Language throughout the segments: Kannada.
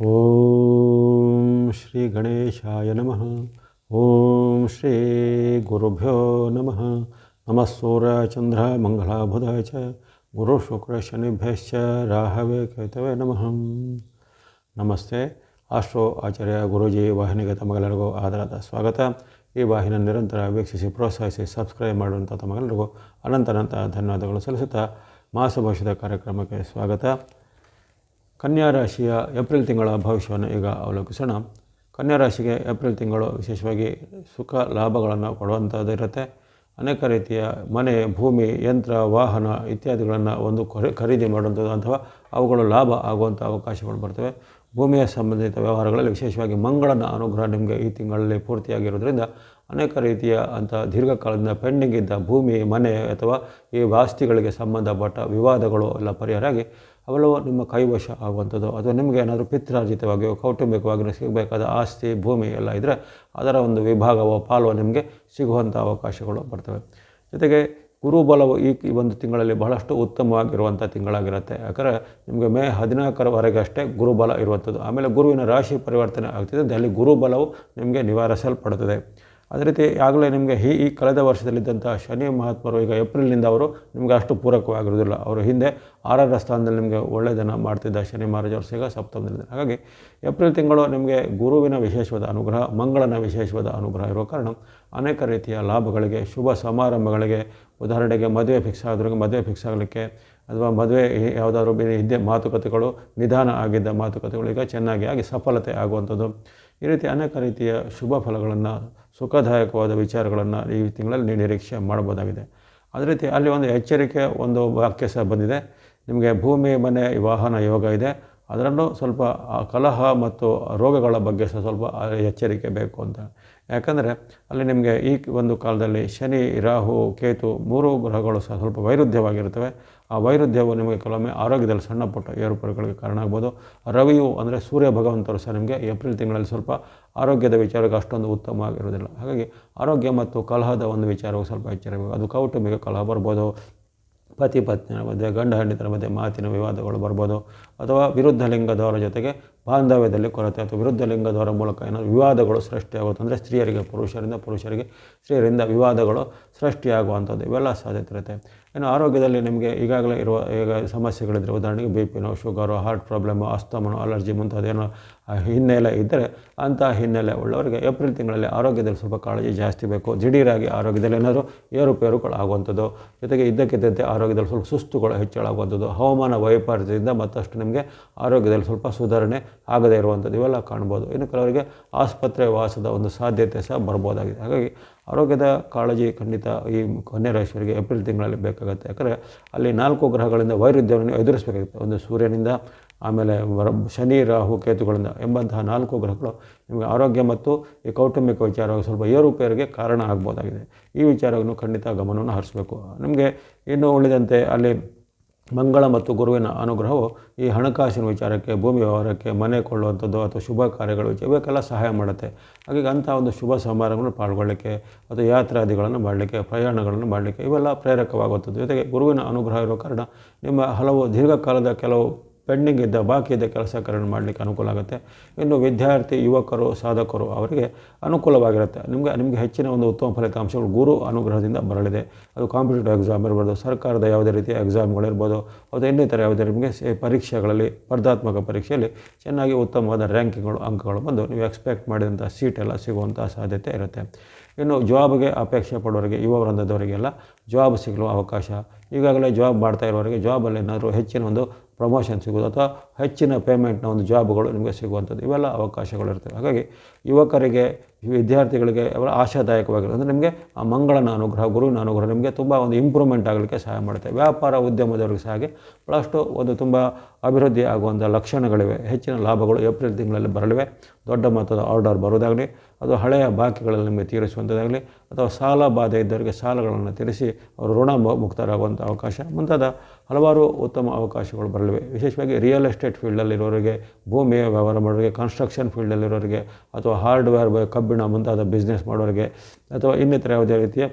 ಓಂ ಶ್ರೀ ಗಣೇಶಾಯ ನಮಃ ಓಂ ಶ್ರೀ ಗುರುಭ್ಯೋ ನಮಃ ನಮಃ ಸೂರ್ಯ ಚಂದ್ರ ಮಂಗಳ ಬುಧ ಚ ಗುರು ಶುಕ್ರ ಶನಿಭ್ಯಶ್ಚ ರಾಹವೇ ಕೇತವೇ ನಮಃ ನಮಸ್ತೆ ಆಸ್ಟ್ರೋ ಆಚಾರ್ಯ ಗುರೂಜಿ ವಾಹಿನಿಗೆ ತಮಗೆಲ್ಲರಿಗೂ ಆದರದ ಸ್ವಾಗತ ಈ ವಾಹಿನಿ ನಿರಂತರ ವೀಕ್ಷಿಸಿ ಪ್ರೋತ್ಸಾಹಿಸಿ ಸಬ್ಸ್ಕ್ರೈಬ್ ಮಾಡುವಂಥ ತಮಗೆಲ್ಲರಿಗೂ ಅನಂತ ಅನಂತ ಧನ್ಯವಾದಗಳು ಸಲ್ಲಿಸುತ್ತಾ ಮಾಸ ಭವಿಷ್ಯದ ಕಾರ್ಯಕ್ರಮಕ್ಕೆ ಸ್ವಾಗತ ಕನ್ಯಾ ರಾಶಿಯ ಏಪ್ರಿಲ್ ತಿಂಗಳ ಭವಿಷ್ಯವನ್ನು ಈಗ ಅವಲೋಕಿಸೋಣ. ಕನ್ಯಾ ರಾಶಿಗೆ ಏಪ್ರಿಲ್ ತಿಂಗಳು ವಿಶೇಷವಾಗಿ ಸುಖ ಲಾಭಗಳನ್ನು ಕೊಡುವಂಥದ್ದಿರುತ್ತೆ ಅನೇಕ ರೀತಿಯ ಮನೆ, ಭೂಮಿ, ಯಂತ್ರ, ವಾಹನ ಇತ್ಯಾದಿಗಳನ್ನು ಒಂದು ಖರೀದಿ ಮಾಡುವಂಥದ್ದು ಅಥವಾ ಅವುಗಳು ಲಾಭ ಆಗುವಂಥ ಅವಕಾಶಗಳು ಬರ್ತವೆ. ಭೂಮಿಯ ಸಂಬಂಧಿತ ವ್ಯವಹಾರಗಳಲ್ಲಿ ವಿಶೇಷವಾಗಿ ಮಂಗಳನ ಅನುಗ್ರಹ ನಿಮಗೆ ಈ ತಿಂಗಳಲ್ಲಿ ಪೂರ್ತಿಯಾಗಿರೋದ್ರಿಂದ ಅನೇಕ ರೀತಿಯ ಅಂಥ ದೀರ್ಘಕಾಲದಿಂದ ಪೆಂಡಿಂಗ್ ಇದ್ದ ಭೂಮಿ, ಮನೆ ಅಥವಾ ಈ ವಾಸ್ತಿಗಳಿಗೆ ಸಂಬಂಧಪಟ್ಟ ವಿವಾದಗಳು ಎಲ್ಲ ಪರಿಹಾರ ಆಗಿ ಅವೆಲ್ಲವೂ ನಿಮ್ಮ ಕೈವಶ ಆಗುವಂಥದ್ದು. ಅಥವಾ ನಿಮಗೆ ಏನಾದರೂ ಪಿತ್ರಾರ್ಜಿತವಾಗಿಯೋ ಕೌಟುಂಬಿಕವಾಗಿಯೋ ಸಿಗಬೇಕಾದ ಆಸ್ತಿ, ಭೂಮಿ ಎಲ್ಲ ಇದ್ದರೆ ಅದರ ಒಂದು ವಿಭಾಗವೋ, ಪಾಲೋ ನಿಮಗೆ ಸಿಗುವಂಥ ಅವಕಾಶಗಳು ಬರ್ತವೆ. ಜೊತೆಗೆ ಗುರುಬಲವು ಈ ಒಂದು ತಿಂಗಳಲ್ಲಿ ಬಹಳಷ್ಟು ಉತ್ತಮವಾಗಿರುವಂಥ ತಿಂಗಳಾಗಿರುತ್ತೆ. ಯಾಕಂದರೆ ನಿಮಗೆ ಮೇ ಹದಿನಾಲ್ಕರವರೆಗೆ ಅಷ್ಟೇ ಗುರುಬಲ ಇರುವಂಥದ್ದು. ಆಮೇಲೆ ಗುರುವಿನ ರಾಶಿ ಪರಿವರ್ತನೆ ಆಗ್ತಿದೆ. ಅಲ್ಲಿ ಗುರುಬಲವು ನಿಮಗೆ ನಿವಾರಿಸಲ್ಪಡುತ್ತದೆ ಅದೇ ರೀತಿ ಆಗಲೇ ನಿಮಗೆ ಈ ಈ ಕಳೆದ ವರ್ಷದಲ್ಲಿದ್ದಂಥ ಶನಿ ಮಹಾತ್ಮರು, ಈಗ ಏಪ್ರಿಲ್ನಿಂದ ಅವರು ನಿಮಗೆ ಅಷ್ಟು ಪೂರಕವಾಗಿರೋದಿಲ್ಲ ಅವರು ಹಿಂದೆ ಆರರ ಸ್ಥಾನದಲ್ಲಿ ನಿಮಗೆ ಒಳ್ಳೆಯದನ್ನು ಮಾಡ್ತಿದ್ದ ಶನಿ ಮಹಾರಾಜರು ಸಿಗ ಸಪ್ತಮದಲ್ಲಿದ್ದಾರೆ ಹಾಗಾಗಿ ಏಪ್ರಿಲ್ ತಿಂಗಳು ನಿಮಗೆ ಗುರುವಿನ ವಿಶೇಷವಾದ ಅನುಗ್ರಹ, ಮಂಗಳನ ವಿಶೇಷವಾದ ಅನುಗ್ರಹ ಇರೋ ಕಾರಣ ಅನೇಕ ರೀತಿಯ ಲಾಭಗಳಿಗೆ, ಶುಭ ಸಮಾರಂಭಗಳಿಗೆ, ಉದಾಹರಣೆಗೆ ಮದುವೆ ಫಿಕ್ಸ್ ಆದ್ರಿಗೆ ಮದುವೆ ಫಿಕ್ಸ್ ಆಗಲಿಕ್ಕೆ ಅಥವಾ ಮದುವೆ ಯಾವುದಾದ್ರೂ ಬೇರೆ ಇದ್ದೇ ಮಾತುಕತೆಗಳು, ನಿಧಾನ ಆಗಿದ್ದ ಮಾತುಕತೆಗಳು ಈಗ ಚೆನ್ನಾಗಿ ಆಗಿ ಸಫಲತೆ ಆಗುವಂಥದ್ದು. ಈ ರೀತಿ ಅನೇಕ ರೀತಿಯ ಶುಭ ಫಲಗಳನ್ನು, ಸುಖದಾಯಕವಾದ ವಿಚಾರಗಳನ್ನು ಈ ತಿಂಗಳಲ್ಲಿ ನೀವು ನಿರೀಕ್ಷೆ ಮಾಡಬಹುದಾಗಿದೆ. ಅದೇ ರೀತಿ ಅಲ್ಲಿ ಒಂದು ಎಚ್ಚರಿಕೆ, ಒಂದು ವಾಕ್ಯ ಸಹ ಬಂದಿದೆ. ನಿಮಗೆ ಭೂಮಿ, ಮನೆ, ವಾಹನ, ಯೋಗ ಇದೆ. ಅದರಲ್ಲೂ ಸ್ವಲ್ಪ ಕಲಹ ಮತ್ತು ರೋಗಗಳ ಬಗ್ಗೆ ಸಹ ಸ್ವಲ್ಪ ಎಚ್ಚರಿಕೆ ಬೇಕು ಅಂತ. ಯಾಕಂದರೆ ಅಲ್ಲಿ ನಿಮಗೆ ಈ ಒಂದು ಕಾಲದಲ್ಲಿ ಶನಿ, ರಾಹು, ಕೇತು ಮೂರು ಗ್ರಹಗಳು ಸಹ ಸ್ವಲ್ಪ ವೈರುಧ್ಯವಾಗಿರ್ತವೆ ಆ ವೈರುಧ್ಯವು ನಿಮಗೆ ಕೆಲವೊಮ್ಮೆ ಆರೋಗ್ಯದಲ್ಲಿ ಸಣ್ಣ ಪುಟ್ಟ ಏರುಪೇರುಗಳಿಗೆ ಕಾರಣ ಆಗ್ಬೋದು. ರವಿಯು ಅಂದರೆ ಸೂರ್ಯ ಭಗವಂತರು ಸಹ ನಿಮಗೆ ಏಪ್ರಿಲ್ ತಿಂಗಳಲ್ಲಿ ಸ್ವಲ್ಪ ಆರೋಗ್ಯದ ವಿಚಾರಕ್ಕೆ ಅಷ್ಟೊಂದು ಉತ್ತಮವಾಗಿರೋದಿಲ್ಲ ಹಾಗಾಗಿ ಆರೋಗ್ಯ ಮತ್ತು ಕಲಹದ ಒಂದು ವಿಚಾರವು ಸ್ವಲ್ಪ ಎಚ್ಚರಬೇಕು ಅದು ಕೌಟುಂಬಿಕ ಕಲಹ ಬರ್ಬೋದು. ಪತಿ ಪತ್ನಿಯ ಮಧ್ಯೆ, ಗಂಡ ಹೆಂಡತಿರ ಮಧ್ಯೆ ಮಾತಿನ ವಿವಾದಗಳು ಬರ್ಬೋದು. ಅಥವಾ ವಿರುದ್ಧ ಲಿಂಗದವರ ಜೊತೆಗೆ ಬಾಂಧವ್ಯದಲ್ಲಿ ಕೊರತೆ ಅಥವಾ ವಿರುದ್ಧ ಲಿಂಗದವರ ಮೂಲಕ ಏನಾದರೂ ವಿವಾದಗಳು ಸೃಷ್ಟಿಯಾಗುತ್ತೆ ಅಂದರೆ ಸ್ತ್ರೀಯರಿಗೆ, ಪುರುಷರಿಂದ ಪುರುಷರಿಗೆ, ಸ್ತ್ರೀಯರಿಂದ ವಿವಾದಗಳು ಸೃಷ್ಟಿಯಾಗುವಂಥದ್ದು ಇವೆಲ್ಲ ಸಾಧ್ಯತೆ ಇರುತ್ತೆ. ಇನ್ನು ಆರೋಗ್ಯದಲ್ಲಿ ನಿಮಗೆ ಈಗಾಗಲೇ ಇರುವ ಈಗ ಸಮಸ್ಯೆಗಳಿದ್ದರೆ ಉದಾಹರಣೆಗೆ ಬಿ ಪಿನೋ ಶುಗರು, ಹಾರ್ಟ್ ಪ್ರಾಬ್ಲಮ್ಮು ಅಸ್ತಮನು, ಅಲರ್ಜಿ ಮುಂತಾದೇನೋ ಹಿನ್ನೆಲೆ ಇದ್ದರೆ ಅಂತಹ ಹಿನ್ನೆಲೆ ಉಳ್ಳವರಿಗೆ ಏಪ್ರಿಲ್ ತಿಂಗಳಲ್ಲಿ ಆರೋಗ್ಯದಲ್ಲಿ ಸ್ವಲ್ಪ ಕಾಳಜಿ ಜಾಸ್ತಿ ಬೇಕು. ದಿಢೀರಾಗಿ ಆರೋಗ್ಯದಲ್ಲಿ ಏನಾದರೂ ಏರುಪೇರುಗಳು ಆಗುವಂಥದ್ದು ಜೊತೆಗೆ ಇದ್ದಕ್ಕಿದ್ದಂತೆ ಆರೋಗ್ಯದಲ್ಲಿ ಸ್ವಲ್ಪ ಸುಸ್ತುಗಳು ಹೆಚ್ಚಳಾಗುವಂಥದ್ದು. ಹವಾಮಾನ ವೈಪರೀತ್ಯದಿಂದ ಮತ್ತಷ್ಟು ನಿಮಗೆ ಆರೋಗ್ಯದಲ್ಲಿ ಸ್ವಲ್ಪ ಸುಧಾರಣೆ ಆಗದೇ ಇರುವಂಥದ್ದು ಇವೆಲ್ಲ ಕಾಣ್ಬೋದು. ಇನ್ನು ಕೆಲವರಿಗೆ ಆಸ್ಪತ್ರೆ ವಾಸದ ಒಂದು ಸಾಧ್ಯತೆ ಸಹ ಬರ್ಬೋದಾಗಿದೆ. ಹಾಗಾಗಿ ಆರೋಗ್ಯದ ಕಾಳಜಿ ಖಂಡಿತ ಈ ಕೊನೆ ರಾಶಿಯವರಿಗೆ ಏಪ್ರಿಲ್ ತಿಂಗಳಲ್ಲಿ ಬೇಕಾಗುತ್ತೆ. ಯಾಕಂದರೆ ಅಲ್ಲಿ ನಾಲ್ಕು ಗ್ರಹಗಳಿಂದ ವೈರುಧ್ಯವನ್ನು ಎದುರಿಸಬೇಕಾಗುತ್ತೆ. ಒಂದು ಸೂರ್ಯನಿಂದ, ಆಮೇಲೆ ಶನಿ, ರಾಹು, ಕೇತುಗಳಿಂದ ಎಂಬಂತಹ ನಾಲ್ಕು ಗ್ರಹಗಳು ನಿಮಗೆ ಆರೋಗ್ಯ ಮತ್ತು ಈ ಕೌಟುಂಬಿಕ ವಿಚಾರವಾಗಿ ಸ್ವಲ್ಪ ಏರುಪೇರಿಗೆ ಕಾರಣ ಆಗ್ಬೋದಾಗಿದೆ. ಈ ವಿಚಾರವನ್ನು ಖಂಡಿತ ಗಮನವನ್ನು ಹರಿಸಬೇಕು. ನಿಮಗೆ ಇನ್ನು ಉಳಿದಂತೆ ಅಲ್ಲಿ ಮಂಗಳ ಮತ್ತು ಗುರುವಿನ ಅನುಗ್ರಹವು ಈ ಹಣಕಾಸಿನ ವಿಚಾರಕ್ಕೆ, ಭೂಮಿ ವ್ಯವಹಾರಕ್ಕೆ, ಮನೆ ಕೊಳ್ಳುವಂಥದ್ದು ಅಥವಾ ಶುಭ ಕಾರ್ಯಗಳು ಇವಕ್ಕೆಲ್ಲ ಸಹಾಯ ಮಾಡುತ್ತೆ. ಹಾಗಾಗಿ ಅಂಥ ಒಂದು ಶುಭ ಸಮಾರಂಭಗಳನ್ನು ಪಾಲ್ಗೊಳ್ಳಲಿಕ್ಕೆ ಅಥವಾ ಯಾತ್ರಾದಿಗಳನ್ನು ಮಾಡಲಿಕ್ಕೆ, ಪ್ರಯಾಣಗಳನ್ನು ಮಾಡಲಿಕ್ಕೆ ಇವೆಲ್ಲ ಪ್ರೇರಕವಾಗುತ್ತದೆ ಜೊತೆಗೆ ಗುರುವಿನ ಅನುಗ್ರಹ ಇರೋ ಕಾರಣ ನಿಮ್ಮ ಹಲವು ದೀರ್ಘಕಾಲದ ಕೆಲವು ಪೆಂಡಿಂಗ್ ಇದ್ದ ಬಾಕಿ ಇದ್ದ ಮಾಡಲಿಕ್ಕೆ ಅನುಕೂಲ ಆಗುತ್ತೆ. ಇನ್ನು ವಿದ್ಯಾರ್ಥಿ, ಯುವಕರು, ಸಾಧಕರು ಅವರಿಗೆ ಅನುಕೂಲವಾಗಿರುತ್ತೆ. ನಿಮಗೆ ನಿಮಗೆ ಹೆಚ್ಚಿನ ಒಂದು ಉತ್ತಮ ಫಲಿತಾಂಶಗಳು ಗುರು ಅನುಗ್ರಹದಿಂದ ಬರಲಿದೆ. ಅದು ಕಾಂಪಿಟೇಟಿವ್ ಎಕ್ಸಾಮ್ ಇರ್ಬೋದು, ಸರ್ಕಾರದ ಯಾವುದೇ ರೀತಿಯ ಎಕ್ಸಾಮ್ಗಳಿರ್ಬೋದು ಅಥವಾ ಇನ್ನಿತರ ಯಾವುದೇ ನಿಮಗೆ ಪರೀಕ್ಷೆಗಳಲ್ಲಿ, ಸ್ಪರ್ಧಾತ್ಮಕ ಪರೀಕ್ಷೆಯಲ್ಲಿ ಚೆನ್ನಾಗಿ ಉತ್ತಮವಾದ ರ್ಯಾಂಕಿಂಗ್ಗಳು, ಅಂಕಗಳು ಬಂದು ನೀವು ಎಕ್ಸ್ಪೆಕ್ಟ್ ಮಾಡಿದಂಥ ಸೀಟೆಲ್ಲ ಸಿಗುವಂಥ ಸಾಧ್ಯತೆ ಇರುತ್ತೆ. ಇನ್ನು ಜಾಬ್ಗೆ ಅಪೇಕ್ಷೆ ಪಡೋರಿಗೆ, ಯುವ ವೃಂದದವರಿಗೆಲ್ಲ ಜಾಬ್ ಸಿಗಲು ಅವಕಾಶ. ಈಗಾಗಲೇ ಜಾಬ್ ಮಾಡ್ತಾ ಇರೋರಿಗೆ ಜಾಬಲ್ಲಿ ಏನಾದರೂ ಹೆಚ್ಚಿನ ಒಂದು ಪ್ರಮೋಷನ್ ಸಿಗೋದು ಅಥವಾ ಹೆಚ್ಚಿನ ಪೇಮೆಂಟ್ನ ಒಂದು ಜಾಬ್ಗಳು ನಿಮಗೆ ಸಿಗುವಂಥದ್ದು. ಇವೆಲ್ಲ ಅವಕಾಶಗಳಿರ್ತವೆ. ಹಾಗಾಗಿ ಯುವಕರಿಗೆ, ವಿದ್ಯಾರ್ಥಿಗಳಿಗೆ ಅವರ ಆಶಾದಾಯಕವಾಗಿರೋದು ಅಂದರೆ ನಿಮಗೆ ಆ ಮಂಗಳನ ಅನುಗ್ರಹ, ಗುರುವಿನ ಅನುಗ್ರಹ ನಿಮಗೆ ತುಂಬ ಒಂದು ಇಂಪ್ರೂವ್ಮೆಂಟ್ ಆಗಲಿಕ್ಕೆ ಸಹಾಯ ಮಾಡುತ್ತೆ. ವ್ಯಾಪಾರ ಉದ್ಯಮದವರಿಗೆ ಸಹ ಹಾಗೆ ಭಾಳಷ್ಟು ಒಂದು ತುಂಬ ಅಭಿವೃದ್ಧಿ ಆಗುವಂಥ ಲಕ್ಷಣಗಳಿವೆ. ಹೆಚ್ಚಿನ ಲಾಭಗಳು ಏಪ್ರಿಲ್ ತಿಂಗಳಲ್ಲಿ ಬರಲಿವೆ. ದೊಡ್ಡ ಮೊತ್ತದ ಆರ್ಡರ್ ಬರೋದಾಗಲಿ ಅದು ಹಳೆಯ ಬಾಕಿಗಳಲ್ಲಿ ನಿಮಗೆ ತೀರಿಸುವಂಥದ್ದಾಗಲಿ, ಅಥವಾ ಸಾಲ ಬಾಧೆ ಇದ್ದವರಿಗೆ ಸಾಲಗಳನ್ನು ತೀರಿಸಿ ಅವರು ಋಣ ಮುಕ್ತರಾಗುವಂಥ ಅವಕಾಶ. ಮುಂತಾದ ಹಲವಾರು ಉತ್ತಮ ಅವಕಾಶಗಳು ಬರಲಿವೆ. ವಿಶೇಷವಾಗಿ ರಿಯಲ್ ಎಸ್ಟೇಟ್ ಫೀಲ್ಡಲ್ಲಿರೋರಿಗೆ ಭೂಮಿಯ ವ್ಯವಹಾರ ಮಾಡೋರಿಗೆ ಕನ್ಸ್ಟ್ರಕ್ಷನ್ ಫೀಲ್ಡಲ್ಲಿರೋರಿಗೆ ಅಥವಾ ಹಾರ್ಡ್ವೇರ್ ಕಬ್ಬಿಣ ಮುಂತಾದ ಬಿಸ್ನೆಸ್ ಮಾಡೋರಿಗೆ, ಅಥವಾ ಇನ್ನಿತರ ಯಾವುದೇ ರೀತಿಯ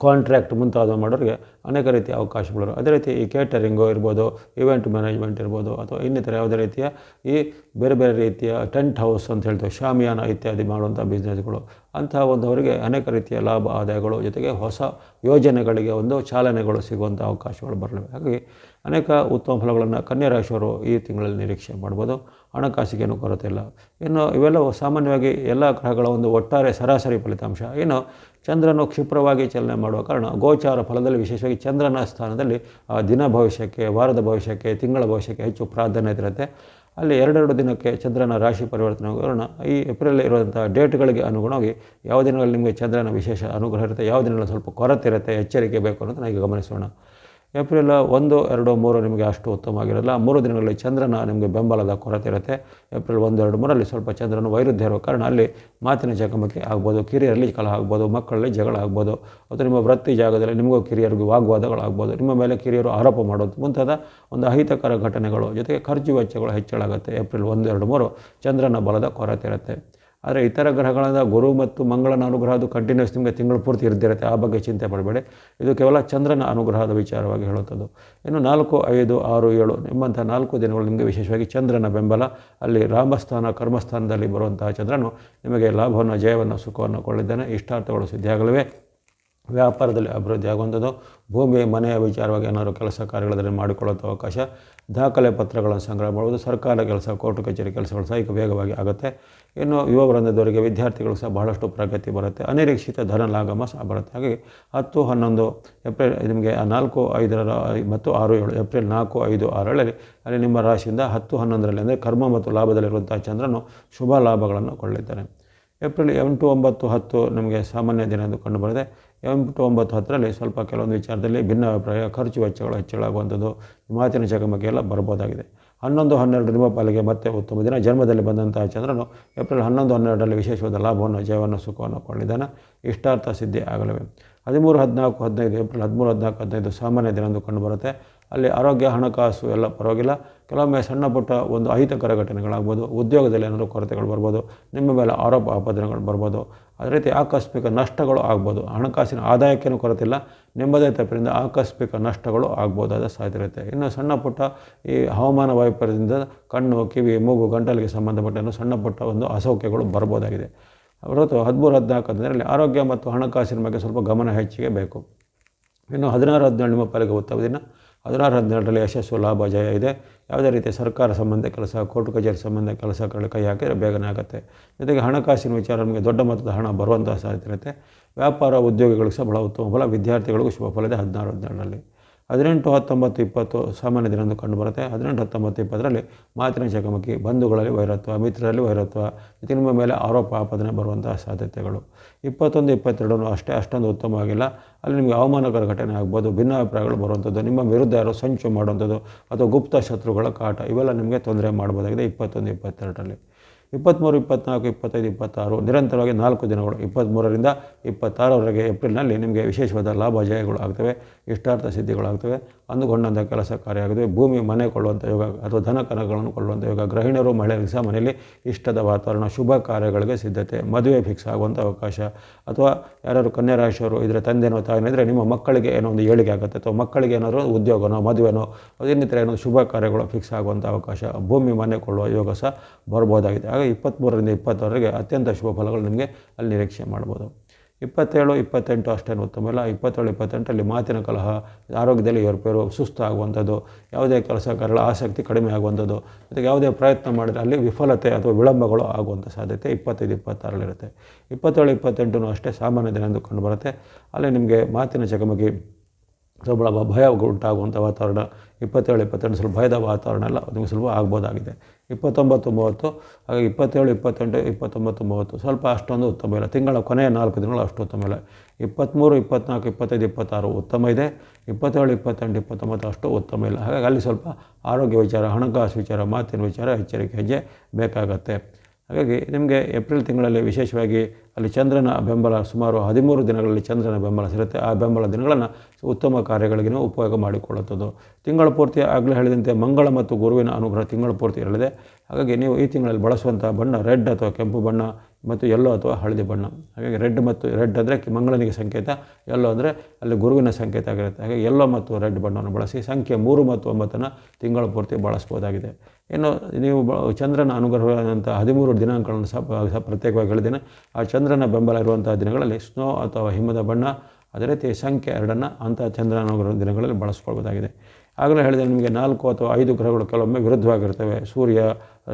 ಕಾಂಟ್ರಾಕ್ಟ್ ಮುಂತಾದ ಮಾಡೋರಿಗೆ ಅನೇಕ ರೀತಿಯ ಅವಕಾಶಗಳು ಅದೇ ರೀತಿ ಈ ಕೇಟರಿಂಗು ಇರ್ಬೋದು ಇವೆಂಟ್ ಮ್ಯಾನೇಜ್ಮೆಂಟ್ ಇರ್ಬೋದು, ಅಥವಾ ಇನ್ನಿತರ ಯಾವುದೇ ರೀತಿಯ ಈ ಬೇರೆ ಬೇರೆ ರೀತಿಯ ಟೆಂಟ್ ಹೌಸ್ ಅಂತ ಹೇಳ್ತೇವೆ, ಶಾಮಿಯಾನ ಇತ್ಯಾದಿ ಮಾಡುವಂಥ ಬಿಸ್ನೆಸ್ಗಳು ಅಂತಹ ಒಂದವರಿಗೆ ಅನೇಕ ರೀತಿಯ ಲಾಭ ಆದಾಯಗಳು ಜೊತೆಗೆ ಹೊಸ ಯೋಜನೆಗಳಿಗೆ ಒಂದು ಚಾಲನೆಗಳು ಸಿಗುವಂಥ ಅವಕಾಶಗಳು ಬರಲಿವೆ. ಹಾಗಾಗಿ ಅನೇಕ ಉತ್ತಮ ಫಲಗಳನ್ನು ಕನ್ಯಾ ರಾಶಿಯವರು ಈ ತಿಂಗಳಲ್ಲಿ ನಿರೀಕ್ಷೆ ಮಾಡ್ಬೋದು. ಹಣಕಾಸಿಗೇನು ಕೊರತೆ ಇಲ್ಲ. ಇನ್ನು ಇವೆಲ್ಲವೂ ಸಾಮಾನ್ಯವಾಗಿ ಎಲ್ಲ ಗ್ರಹಗಳ ಒಂದು ಒಟ್ಟಾರೆ ಸರಾಸರಿ ಫಲಿತಾಂಶ. ಇನ್ನು ಚಂದ್ರನು ಕ್ಷಿಪ್ರವಾಗಿ ಚಲನೆ ಮಾಡುವ ಕಾರಣ ಗೋಚಾರ ಫಲದಲ್ಲಿ ವಿಶೇಷವಾಗಿ ಚಂದ್ರನ ಸ್ಥಾನದಲ್ಲಿ ಆ ದಿನ ಭವಿಷ್ಯಕ್ಕೆ, ವಾರದ ಭವಿಷ್ಯಕ್ಕೆ, ತಿಂಗಳ ಭವಿಷ್ಯಕ್ಕೆ ಹೆಚ್ಚು ಪ್ರಾಧಾನ್ಯತೆ ಇರುತ್ತೆ ಅಲ್ಲಿ ಎರಡೆರಡು ದಿನಕ್ಕೆ ಚಂದ್ರನ ರಾಶಿ ಪರಿವರ್ತನೆ ಕಾರಣ ಈ ಏಪ್ರಿಲ್ ಇರುವಂಥ ಡೇಟ್ಗಳಿಗೆ ಅನುಗುಣವಾಗಿ ಯಾವ ದಿನಗಳಲ್ಲಿ ನಿಮಗೆ ಚಂದ್ರನ ವಿಶೇಷ ಅನುಗ್ರಹ ಇರುತ್ತೆ, ಯಾವ ದಿನಗಳಲ್ಲಿ ಸ್ವಲ್ಪ ಕೊರತೆ ಇರುತ್ತೆ, ಎಚ್ಚರಿಕೆ ಬೇಕು ಅನ್ನೋದು ಈಗ ಗಮನಿಸೋಣ. ಏಪ್ರಿಲ್ ಒಂದು, ಎರಡು, ಮೂರು ನಿಮಗೆ ಅಷ್ಟು ಉತ್ತಮವಾಗಿರಲ್ಲ ಮೂರು ದಿನಗಳಲ್ಲಿ ಚಂದ್ರನ ನಿಮಗೆ ಬೆಂಬಲದ ಕೊರತೆ ಇರುತ್ತೆ. ಏಪ್ರಿಲ್ ಒಂದು, ಎರಡು ಮೂರಲ್ಲಿ ಸ್ವಲ್ಪ ಚಂದ್ರನ ವೈರುಧ್ಯ ಇರೋ ಕಾರಣ ಅಲ್ಲಿ ಮಾತಿನ ಚಕಮಕಿ ಆಗ್ಬೋದು, ಕಿರಿಯರಲ್ಲಿ ಕಲಹ ಆಗ್ಬೋದು, ಮಕ್ಕಳಲ್ಲಿ ಜಗಳ ಆಗ್ಬೋದು ಅಥವಾ ನಿಮ್ಮ ವೃತ್ತಿ ಜಾಗದಲ್ಲಿ ನಿಮಗೂ ಕಿರಿಯರಿಗೂ ವಾಗ್ವಾದಗಳಾಗ್ಬೋದು ನಿಮ್ಮ ಮೇಲೆ ಕಿರಿಯರು ಆರೋಪ ಮಾಡೋದು ಮುಂತಾದ ಒಂದು ಅಹಿತಕರ ಘಟನೆಗಳು ಜೊತೆಗೆ ಖರ್ಚು ವೆಚ್ಚಗಳು ಹೆಚ್ಚಳಾಗುತ್ತೆ. ಏಪ್ರಿಲ್ ಒಂದು, ಎರಡು, ಮೂರು ಚಂದ್ರನ ಬಲದ ಕೊರತೆ ಇರುತ್ತೆ. ಆದರೆ ಇತರ ಗ್ರಹಗಳಾದ ಗುರು ಮತ್ತು ಮಂಗಳನ ಅನುಗ್ರಹ ಅದು ಕಂಟಿನ್ಯೂಸ್ ನಿಮಗೆ ತಿಂಗಳು ಪೂರ್ತಿ ಇರ್ದಿರುತ್ತೆ ಆ ಬಗ್ಗೆ ಚಿಂತೆ ಮಾಡಬೇಡಿ ಇದು ಕೇವಲ ಚಂದ್ರನ ಅನುಗ್ರಹದ ವಿಚಾರವಾಗಿ ಹೇಳುತ್ತದೆ ಇನ್ನು ನಾಲ್ಕು, ಐದು, ಆರು, ಏಳು ನಿಮ್ಮಂಥ ನಾಲ್ಕು ದಿನಗಳು ನಿಮಗೆ ವಿಶೇಷವಾಗಿ ಚಂದ್ರನ ಬೆಂಬಲ, ಅಲ್ಲಿ ರಾಮಸ್ಥಾನ, ಕರ್ಮಸ್ಥಾನದಲ್ಲಿ ಬರುವಂತಹ ಚಂದ್ರನು ನಿಮಗೆ ಲಾಭವನ್ನು, ಜಯವನ್ನು, ಸುಖವನ್ನು ಕೊಳ್ಳಿದ್ದಾನೆ ಇಷ್ಟಾರ್ಥಗಳು ಸಿದ್ಧಿಯಾಗಲಿವೆ. ವ್ಯಾಪಾರದಲ್ಲಿ ಅಭಿವೃದ್ಧಿ ಆಗುವಂಥದ್ದು ಭೂಮಿ ಮನೆಯ ವಿಚಾರವಾಗಿ ಏನಾದರೂ ಕೆಲಸ ಕಾರ್ಯಗಳಲ್ಲಿ ಮಾಡಿಕೊಳ್ಳುವಂಥ ಅವಕಾಶ, ದಾಖಲೆ ಪತ್ರಗಳನ್ನು ಸಂಗ್ರಹ ಮಾಡುವುದು, ಸರ್ಕಾರ ಕೆಲಸ, ಕೋರ್ಟ್ ಕಚೇರಿ ಕೆಲಸಗಳು ಸಹ ಈಗ ವೇಗವಾಗಿ ಆಗುತ್ತೆ. ಇನ್ನು ಯುವ ವೃಂದದವರಿಗೆ ವಿದ್ಯಾರ್ಥಿಗಳು ಸಹ ಬಹಳಷ್ಟು ಪ್ರಗತಿ ಬರುತ್ತೆ. ಅನಿರೀಕ್ಷಿತ ಧನ ಲಾಗಮ ಸಹ ಬರುತ್ತೆ. ಹಾಗಾಗಿ ಹತ್ತು, ಹನ್ನೊಂದು, ಏಪ್ರಿಲ್ ನಿಮಗೆ ನಾಲ್ಕು, ಐದರ, ಮತ್ತು ಆರು, ಏಳು, ಏಪ್ರಿಲ್ ನಾಲ್ಕು, ಐದು, ಆರರಲ್ಲಿ ಅಲ್ಲಿ ನಿಮ್ಮ ರಾಶಿಯಿಂದ ಹತ್ತು, ಹನ್ನೊಂದರಲ್ಲಿ ಅಂದರೆ ಕರ್ಮ ಮತ್ತು ಲಾಭದಲ್ಲಿರುವಂಥ ಚಂದ್ರನು ಶುಭ ಲಾಭಗಳನ್ನು ಕೊಳ್ಳಿದ್ದಾನೆ ಏಪ್ರಿಲ್ ಎಂಟು, ಒಂಬತ್ತು, ಹತ್ತು ನಮಗೆ ಸಾಮಾನ್ಯ ದಿನ ಎಂದು ಕಂಡುಬರುತ್ತೆ ಎಂಟು ಒಂಬತ್ತು ಹತ್ತರಲ್ಲಿ ಸ್ವಲ್ಪ ಕೆಲವೊಂದು ವಿಚಾರದಲ್ಲಿ ಭಿನ್ನ ಅಭಿಪ್ರಾಯ, ಖರ್ಚು ವೆಚ್ಚಗಳು ಹೆಚ್ಚಳಾಗುವಂಥದ್ದು ಮಾತಿನ ಚಕಮಕಿ ಎಲ್ಲ ಬರ್ಬೋದಾಗಿದೆ ಹನ್ನೊಂದು ಹನ್ನೆರಡು ನಿಮ್ಮ ಪಾಲಿಗೆ ಮತ್ತೆ ಉತ್ತಮ ದಿನ. ಜನ್ಮದಲ್ಲಿ ಬಂದಂತಹ ಚಂದ್ರನು ಏಪ್ರಿಲ್ ಹನ್ನೊಂದು ಹನ್ನೆರಡರಲ್ಲಿ ವಿಶೇಷವಾದ ಲಾಭವನ್ನು, ಜಯವನ್ನು, ಸುಖವನ್ನು ಕೊಂಡಿದ್ದಾನೆ ಇಷ್ಟಾರ್ಥ ಸಿದ್ಧಿ ಆಗಲಿವೆ. ಹದಿಮೂರು, ಹದಿನಾಲ್ಕು, ಹದಿನೈದು, ಏಪ್ರಿಲ್ ಹದಿಮೂರು, ಹದಿನಾಲ್ಕು, ಹದಿನೈದು ಸಾಮಾನ್ಯ ದಿನ ಕಂಡುಬರುತ್ತೆ. ಅಲ್ಲಿ ಆರೋಗ್ಯ, ಹಣಕಾಸು ಎಲ್ಲ ಪರವಾಗಿಲ್ಲ. ಕೆಲವೊಮ್ಮೆ ಸಣ್ಣ ಪುಟ್ಟ ಒಂದು ಅಹಿತಕರ ಘಟನೆಗಳಾಗ್ಬೋದು, ಉದ್ಯೋಗದಲ್ಲಿ ಏನಾದರೂ ಕೊರತೆಗಳು ಬರ್ಬೋದು, ನಿಮ್ಮ ಮೇಲೆ ಆರೋಪ, ಆಪಾದನೆಗಳು ಬರ್ಬೋದು. ಅದೇ ರೀತಿ ಆಕಸ್ಮಿಕ ನಷ್ಟಗಳು ಆಗ್ಬೋದು. ಹಣಕಾಸಿನ ಆದಾಯಕ್ಕೇನು ಕೊರತಿಲ್ಲ ನಿಮ್ಮದೇ ತಪ್ಪಿನಿಂದ ಆಕಸ್ಮಿಕ ನಷ್ಟಗಳು ಆಗ್ಬೋದಾದ ಸಾಧ್ಯತೆ ಇನ್ನು ಸಣ್ಣ ಪುಟ್ಟ ಈ ಹವಾಮಾನ ವೈಪರ್ಯದಿಂದ ಕಣ್ಣು, ಕಿವಿ, ಮೂಗು, ಗಂಟಲಿಗೆ ಸಂಬಂಧಪಟ್ಟ ಸಣ್ಣ ಪುಟ್ಟ ಒಂದು ಅಸೌಖ್ಯಗಳು ಬರ್ಬೋದಾಗಿದೆ. ಹೊರತು ಹದಿಮೂರು, ಹದಿನಾಲ್ಕು ಹದಿನೇಳರಲ್ಲಿ ಆರೋಗ್ಯ ಮತ್ತು ಹಣಕಾಸಿನ ಬಗ್ಗೆ ಸ್ವಲ್ಪ ಗಮನ ಹೆಚ್ಚಿಗೆ ಬೇಕು. ಇನ್ನು ಹದಿನಾರು, ಹದಿನೇಳು ನಿಮ್ಮ ಪಾಲಿಗೆ ಉತ್ತಮ ದಿನ. ಹದಿನಾರು ಹದಿನೇಳರಲ್ಲಿ ಯಶಸ್ಸು, ಲಾಭ, ಜಯ ಇದೆ. ಯಾವುದೇ ರೀತಿಯ ಸರ್ಕಾರ ಸಂಬಂಧ ಕೆಲಸ, ಕೋರ್ಟ್ ಕಚೇರಿ ಸಂಬಂಧ ಕೆಲಸಗಳು ಕೈ ಹಾಕಿದರೆ ಬೇಗನೆ ಆಗುತ್ತೆ. ಜೊತೆಗೆ ಹಣಕಾಸಿನ ವಿಚಾರ ನಮಗೆ ದೊಡ್ಡ ಮೊತ್ತದ ಹಣ ಬರುವಂತಹ ಸಾಧ್ಯತೆ ಇರುತ್ತೆ. ವ್ಯಾಪಾರ ಉದ್ಯೋಗಿಗಳಿಗೂ ಸಹ ಬಹಳ ಉತ್ತಮ ಫಲ, ವಿದ್ಯಾರ್ಥಿಗಳಿಗೂ ಶುಭ ಫಲ ಇದೆ ಹದಿನಾರು ಹದಿನೇಳರಲ್ಲಿ. ಹದಿನೆಂಟು ಹತ್ತೊಂಬತ್ತು ಇಪ್ಪತ್ತು ಸಾಮಾನ್ಯ ದಿನ ಎಂದು ಕಂಡುಬರುತ್ತೆ. ಹದಿನೆಂಟು ಹತ್ತೊಂಬತ್ತು ಇಪ್ಪತ್ತರಲ್ಲಿ ಮಾತಿನ ಚಕಮಕಿ ಬಂಧುಗಳಲ್ಲಿ ವೈರತ್ವ, ಮಿತ್ರರಲ್ಲಿ ವೈರತ್ವ ನಿಮ್ಮ ಮೇಲೆ ಆರೋಪ ಆಪಾದನೆ ಬರುವಂತಹ ಸಾಧ್ಯತೆಗಳು. ಇಪ್ಪತ್ತೊಂದು, ಇಪ್ಪತ್ತೆರಡನ್ನು ಅಷ್ಟೇ ಅಷ್ಟೊಂದು ಉತ್ತಮವಾಗಿಲ್ಲ ಅಲ್ಲಿ ನಿಮಗೆ ಅವಮಾನಕರ ಘಟನೆ ಆಗ್ಬೋದು, ಭಿನ್ನಾಭಿಪ್ರಾಯಗಳು ಬರುವಂಥದ್ದು, ನಿಮ್ಮ ವಿರುದ್ಧ ಯಾರೋ ಸಂಚು ಮಾಡುವಂಥದ್ದು ಅಥವಾ ಗುಪ್ತ ಶತ್ರುಗಳ ಕಾಟ, ಇವೆಲ್ಲ ನಿಮಗೆ ತೊಂದರೆ ಮಾಡ್ಬೋದಾಗಿದೆ ಇಪ್ಪತ್ತೊಂದು, ಇಪ್ಪತ್ತೆರಡರಲ್ಲಿ. ಇಪ್ಪತ್ತ್ಮೂರು ಇಪ್ಪತ್ತ್ನಾಲ್ಕು ಇಪ್ಪತ್ತೈದು, ಇಪ್ಪತ್ತಾರು, ನಿರಂತರವಾಗಿ ನಾಲ್ಕು ದಿನಗಳು ಇಪ್ಪತ್ತ್ಮೂರರಿಂದ ಇಪ್ಪತ್ತಾರವರೆಗೆ ಏಪ್ರಿಲ್ನಲ್ಲಿ ನಿಮಗೆ ವಿಶೇಷವಾದ ಲಾಭ ಜಯಗಳು ಆಗ್ತವೆ, ಇಷ್ಟಾರ್ಥ ಸಿದ್ಧಿಗಳಾಗ್ತವೆ. ಅಂದುಕೊಂಡಂಥ ಕೆಲಸ ಕಾರ್ಯ ಆಗಿದೆ ಭೂಮಿ ಮನೆ ಕೊಳ್ಳುವಂಥ ಯೋಗ ಅಥವಾ ಧನ ಕನಗಳನ್ನು ಕೊಳ್ಳುವಂಥ ಯೋಗ ಗೃಹಿಣಿಯರು ಮಹಿಳೆಯರಿಗೆ ಸಹ ಮನೆಯಲ್ಲಿ ಇಷ್ಟದ ವಾತಾವರಣ, ಶುಭ ಕಾರ್ಯಗಳಿಗೆ ಸಿದ್ಧತೆ, ಮದುವೆ ಫಿಕ್ಸ್ ಆಗುವಂಥ ಅವಕಾಶ. ಅಥವಾ ಯಾರು ಕನ್ಯಾ ರಾಶಿಯವರು ಇದರ ತಂದೆನೋ ತಾಯಿನೋ ನಿಮ್ಮ ಮಕ್ಕಳಿಗೆ ಏನೋ ಒಂದು ಏಳಿಗೆ ಆಗುತ್ತೆ ಅಥವಾ ಮಕ್ಕಳಿಗೆ ಏನಾದರೂ ಉದ್ಯೋಗನೋ, ಮದುವೆನೋ, ಇನ್ನಿತರ ಏನೋ ಶುಭ ಕಾರ್ಯಗಳು ಫಿಕ್ಸ್ ಆಗುವಂಥ ಅವಕಾಶ ಭೂಮಿ ಮನೆ ಕೊಳ್ಳುವ ಯೋಗ ಸಹ ಬರ್ಬೋದಾಗಿದೆ. ಆಗ ಇಪ್ಪತ್ತ್ಮೂರರಿಂದ ಇಪ್ಪತ್ತವರೆಗೆ ಅತ್ಯಂತ ಶುಭ ಫಲಗಳು ನಿಮಗೆ ಅಲ್ಲಿ ನಿರೀಕ್ಷೆ ಮಾಡ್ಬೋದು. ಇಪ್ಪತ್ತೇಳು, ಇಪ್ಪತ್ತೆಂಟು ಅಷ್ಟೇನು ಉತ್ತಮ. ಇಲ್ಲ, ಇಪ್ಪತ್ತೇಳು, ಇಪ್ಪತ್ತೆಂಟಲ್ಲಿ ಮಾತಿನ ಕಲಹ, ಆರೋಗ್ಯದಲ್ಲಿ ಏರ್ಪೇರು ಸುಸ್ತು ಆಗುವಂಥದ್ದು ಯಾವುದೇ ಕೆಲಸ ಆಸಕ್ತಿ ಕಡಿಮೆ ಆಗುವಂಥದ್ದು, ಮತ್ತು ಯಾವುದೇ ಪ್ರಯತ್ನ ಮಾಡಿದರೆ ಅಲ್ಲಿ ವಿಫಲತೆ ಅಥವಾ ವಿಳಂಬಗಳು ಆಗುವಂಥ ಸಾಧ್ಯತೆ ಇಪ್ಪತ್ತೈದು ಇಪ್ಪತ್ತಾರಲ್ಲಿರುತ್ತೆ ಇಪ್ಪತ್ತೇಳು ಇಪ್ಪತ್ತೆಂಟು ಅಷ್ಟೇ ಸಾಮಾನ್ಯ ದಿನ ಎಂದು ಕಂಡುಬರುತ್ತೆ ಅಲ್ಲಿ ನಿಮಗೆ ಮಾತಿನ ಚಕಮಕಿ, ಸ್ವಲ್ಪ ಭಯ ಉಂಟಾಗುವಂಥ ವಾತಾವರಣ, ಇಪ್ಪತ್ತೇಳು, ಇಪ್ಪತ್ತೆಂಟು ಸ್ವಲ್ಪ ಭಯದ ವಾತಾವರಣ ಎಲ್ಲ ನಿಮಗೆ ಸ್ವಲ್ಪ ಆಗ್ಬೋದಾಗಿದೆ. ಇಪ್ಪತ್ತೊಂಬತ್ತು ಮೂವತ್ತು ಹಾಗೆ ಇಪ್ಪತ್ತೇಳು, ಇಪ್ಪತ್ತೆಂಟು ಇಪ್ಪತ್ತೊಂಬತ್ತು ಮೂವತ್ತು ಸ್ವಲ್ಪ ಅಷ್ಟೊಂದು ಉತ್ತಮ ಇಲ್ಲ. ತಿಂಗಳ ಕೊನೆಯ ನಾಲ್ಕು ದಿನಗಳು ಅಷ್ಟು ಉತ್ತಮ ಇಲ್ಲ. ಇಪ್ಪತ್ತ್ಮೂರು, ಇಪ್ಪತ್ತ್ನಾಲ್ಕು, ಇಪ್ಪತ್ತೈದು, ಇಪ್ಪತ್ತಾರು ಉತ್ತಮ ಇದೆ. ಇಪ್ಪತ್ತೇಳು, ಇಪ್ಪತ್ತೆಂಟು, ಇಪ್ಪತ್ತೊಂಬತ್ತು ಅಷ್ಟು ಉತ್ತಮ ಇಲ್ಲ. ಹಾಗಾಗಿ ಅಲ್ಲಿ ಸ್ವಲ್ಪ ಆರೋಗ್ಯ ವಿಚಾರ, ಹಣಕಾಸು ವಿಚಾರ, ಮಾತಿನ ವಿಚಾರ, ಎಚ್ಚರಿಕೆ ಹೆಜ್ಜೆ ಬೇಕಾಗತ್ತೆ. ಹಾಗಾಗಿ ನಿಮಗೆ ಏಪ್ರಿಲ್ ತಿಂಗಳಲ್ಲಿ ವಿಶೇಷವಾಗಿ ಅಲ್ಲಿ ಚಂದ್ರನ ಬೆಂಬಲ ಸುಮಾರು ಹದಿಮೂರು ದಿನಗಳಲ್ಲಿ ಚಂದ್ರನ ಬೆಂಬಲ ಸಿಗುತ್ತೆ. ಆ ಬೆಂಬಲ ದಿನಗಳನ್ನು ಉತ್ತಮ ಕಾರ್ಯಗಳಿಗೆ ಉಪಯೋಗ ಮಾಡಿಕೊಳ್ಳುತ್ತದೆ ತಿಂಗಳ ಪೂರ್ತಿ ಆಗಲೇ ಹೇಳಿದಂತೆ ಮಂಗಳ ಮತ್ತು ಗುರುವಿನ ಅನುಗ್ರಹ ತಿಂಗಳ ಪೂರ್ತಿ ಇರಲಿದೆ. ಹಾಗಾಗಿ ನೀವು ಈ ತಿಂಗಳಲ್ಲಿ ಬಳಸುವಂಥ ಬಣ್ಣ ರೆಡ್ ಅಥವಾ ಕೆಂಪು ಬಣ್ಣ ಮತ್ತು ಎಲ್ಲೋ ಅಥವಾ ಹಳದಿ ಬಣ್ಣ. ಹಾಗಾಗಿ ರೆಡ್ ಮತ್ತು ರೆಡ್ ಅಂದರೆ ಮಂಗಳನಿಗೆ ಸಂಕೇತ ಎಲ್ಲೋ ಅಂದರೆ ಅಲ್ಲಿ ಗುರುವಿನ ಸಂಕೇತ ಆಗಿರುತ್ತೆ. ಹಾಗಾಗಿ ಎಲ್ಲೋ ಮತ್ತು ರೆಡ್ ಬಣ್ಣವನ್ನು ಬಳಸಿ ಸಂಖ್ಯೆ ಮೂರು ಮತ್ತು ಒಂಬತ್ತನ್ನು ತಿಂಗಳ ಪೂರ್ತಿ ಬಳಸ್ಬೋದಾಗಿದೆ ಇನ್ನು ನೀವು ಚಂದ್ರನ ಅನುಗ್ರಹವಾದಂಥ ಹದಿಮೂರು ದಿನಾಂಕಗಳನ್ನು ಸಹ ಪ್ರತ್ಯೇಕವಾಗಿ ಹೇಳಿದ್ದೇನೆ. ಆ ಚಂದ್ರನ ಬೆಂಬಲ ಇರುವಂಥ ದಿನಗಳಲ್ಲಿ ಸ್ನೋ ಅಥವಾ ಹಿಮದ ಬಣ್ಣ, ಅದೇ ರೀತಿ ಸಂಖ್ಯೆ ಎರಡನ್ನು ಅಂಥ ಚಂದ್ರನ ಅನುಗ್ರಹ ದಿನಗಳಲ್ಲಿ ಬಳಸ್ಕೊಳ್ಬೋದಾಗಿದೆ. ಆಗಲೇ ಹೇಳಿದೆ, ನಿಮಗೆ ನಾಲ್ಕು ಅಥವಾ ಐದು ಗ್ರಹಗಳು ಕೆಲವೊಮ್ಮೆ ವಿರುದ್ಧವಾಗಿರ್ತವೆ. ಸೂರ್ಯ,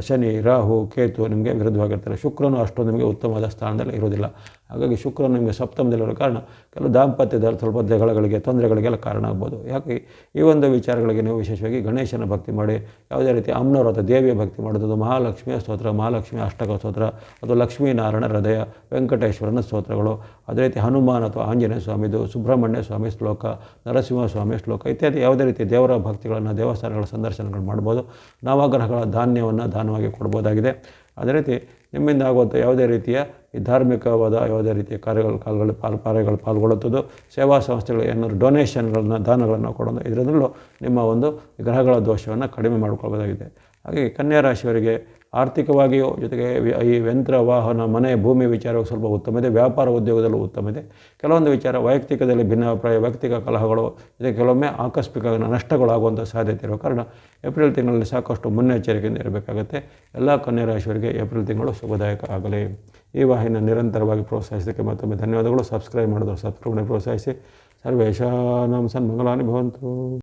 ಶನಿ, ರಾಹು, ಕೇತು ನಿಮಗೆ ವಿರುದ್ಧವಾಗಿರ್ತವೆ. ಶುಕ್ರನು ಅಷ್ಟೊಂದು ನಿಮಗೆ ಉತ್ತಮವಾದ ಸ್ಥಾನದಲ್ಲಿ ಇರೋದಿಲ್ಲ ಹಾಗಾಗಿ ಶುಕ್ರ ನಿಮಗೆ ಸಪ್ತಮದಲ್ಲಿರೋ ಕಾರಣ ಕೆಲವು ದಾಂಪತ್ಯದ ಸ್ವಲ್ಪ ಜಗಳಗಳಿಗೆ ತೊಂದರೆಗಳಿಗೆಲ್ಲ ಕಾರಣ ಆಗ್ಬೋದು. ಯಾಕೆ? ಈ ಒಂದು ವಿಚಾರಗಳಿಗೆ ನೀವು ವಿಶೇಷವಾಗಿ ಗಣೇಶನ ಭಕ್ತಿ ಮಾಡಿ, ಯಾವುದೇ ರೀತಿ ಅಮ್ಮನವರ ದೇವಿಯ ಭಕ್ತಿ ಮಾಡೋದು ಮಹಾಲಕ್ಷ್ಮಿಯ ಸ್ತೋತ್ರ ಮಹಾಲಕ್ಷ್ಮಿ ಅಷ್ಟಕ ಸ್ತೋತ್ರ ಅಥವಾ ಲಕ್ಷ್ಮೀನಾರಾಯಣ ಹೃದಯ, ವೆಂಕಟೇಶ್ವರನ ಸ್ತೋತ್ರಗಳು, ಅದೇ ರೀತಿ ಹನುಮಾನ್ ಅಥವಾ ಆಂಜನೇಯ ಸ್ವಾಮಿದು ಸುಬ್ರಹ್ಮಣ್ಯ ಸ್ವಾಮಿ ಶ್ಲೋಕ, ನರಸಿಂಹ ಸ್ವಾಮಿ ಶ್ಲೋಕ, ಇತ್ಯಾದಿ ಯಾವುದೇ ರೀತಿ ದೇವರ ಭಕ್ತಿಗಳನ್ನು, ದೇವಸ್ಥಾನಗಳ ಸಂದರ್ಶನಗಳು ಮಾಡ್ಬೋದು. ನವಗ್ರಹಗಳ ಧಾನ್ಯವನ್ನು ದಾನವಾಗಿ ಕೊಡ್ಬೋದಾಗಿದೆ. ಅದೇ ರೀತಿ ನಿಮ್ಮಿಂದ ಆಗುವಂಥ ಯಾವುದೇ ರೀತಿಯ ಈ ಧಾರ್ಮಿಕವಾದ ಯಾವುದೇ ರೀತಿಯ ಕಾರ್ಯಗಳು ಕಾಲುಗಳು ಪಾಲ್ ಕಾರ್ಯಗಳು ಪಾಲ್ಗೊಳ್ಳುತ್ತದೋ ಸೇವಾ ಸಂಸ್ಥೆಗಳು ಏನಾದರೂ ಡೊನೇಷನ್ಗಳನ್ನ, ದಾನಗಳನ್ನು ಕೊಡೋದು ಇದರಲ್ಲೂ ನಿಮ್ಮ ಒಂದು ಗ್ರಹಗಳ ದೋಷವನ್ನು ಕಡಿಮೆ ಮಾಡಿಕೊಳ್ಬೋದಾಗಿದೆ. ಹಾಗೆ ಕನ್ಯಾ ರಾಶಿಯವರಿಗೆ ಆರ್ಥಿಕವಾಗಿಯೂ ಜೊತೆಗೆ ಈ ಯಂತ್ರ, ವಾಹನ, ಮನೆ, ಭೂಮಿ ವಿಚಾರವು ಸ್ವಲ್ಪ ಉತ್ತಮ ಇದೆ ವ್ಯಾಪಾರ ಉದ್ಯೋಗದಲ್ಲೂ ಉತ್ತಮ ಇದೆ ಕೆಲವೊಂದು ವಿಚಾರ ವೈಯಕ್ತಿಕದಲ್ಲಿ ಭಿನ್ನಾಭಿಪ್ರಾಯ, ವೈಯಕ್ತಿಕ ಕಲಹಗಳು, ಜೊತೆಗೆ ಕೆಲವೊಮ್ಮೆ ಆಕಸ್ಮಿಕ ನಷ್ಟಗಳಾಗುವಂಥ ಸಾಧ್ಯತೆ ಇರೋ ಕಾರಣ ಏಪ್ರಿಲ್ ತಿಂಗಳಲ್ಲಿ ಸಾಕಷ್ಟು ಮುನ್ನೆಚ್ಚರಿಕೆಯಿಂದ ಇರಬೇಕಾಗುತ್ತೆ. ಎಲ್ಲ ಕನ್ಯಾ ರಾಶಿಯವರಿಗೆ ಏಪ್ರಿಲ್ ತಿಂಗಳು ಶುಭದಾಯಕ ಆಗಲಿ. ಈ ವಾಹಿನ ನಿರಂತರವಾಗಿ ಪ್ರೋತ್ಸಾಹಿಸೋಕ್ಕೆ ಮತ್ತೊಮ್ಮೆ ಧನ್ಯವಾದಗಳು. ಸಬ್ಸ್ಕ್ರೈಬ್ ಮಾಡಿದ್ರು ಸಬ್ಸ್ಕ್ರೈಬ್ ಪ್ರೋತ್ಸಾಹಿಸಿ. ಸರ್ವೇಶಾನಾಂ ಸನ್ಮಂಗಲಾನಿ ಭವಂತು.